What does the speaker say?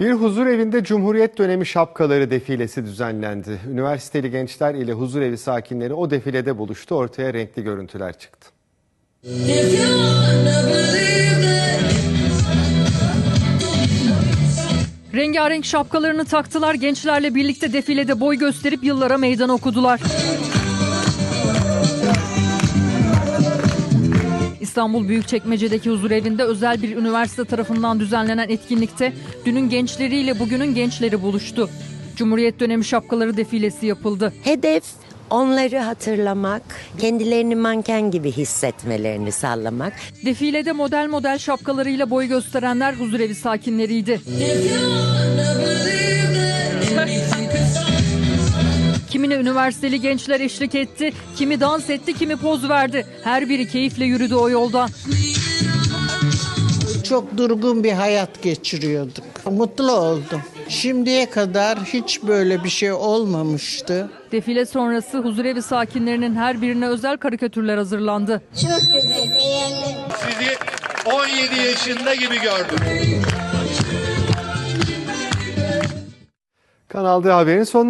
Bir huzur evinde Cumhuriyet dönemi şapkaları defilesi düzenlendi. Üniversiteli gençler ile huzur evi sakinleri o defilede buluştu. Ortaya renkli görüntüler çıktı. Rengarenk şapkalarını taktılar, gençlerle birlikte defilede boy gösterip yıllara meydan okudular. İstanbul Büyükçekmece'deki huzurevinde özel bir üniversite tarafından düzenlenen etkinlikte dünün gençleriyle bugünün gençleri buluştu. Cumhuriyet dönemi şapkaları defilesi yapıldı. Hedef onları hatırlamak, kendilerini manken gibi hissetmelerini sağlamak. Defilede model model şapkalarıyla boy gösterenler huzurevi sakinleriydi. Kimine üniversiteli gençler eşlik etti, kimi dans etti, kimi poz verdi. Her biri keyifle yürüdü o yoldan. Çok durgun bir hayat geçiriyorduk. Mutlu oldum. Şimdiye kadar hiç böyle bir şey olmamıştı. Defile sonrası huzurevi sakinlerinin her birine özel karikatürler hazırlandı. Çok güzel, beğendim. Sizi 17 yaşında gibi gördüm. Kanal D Haber'in sonuna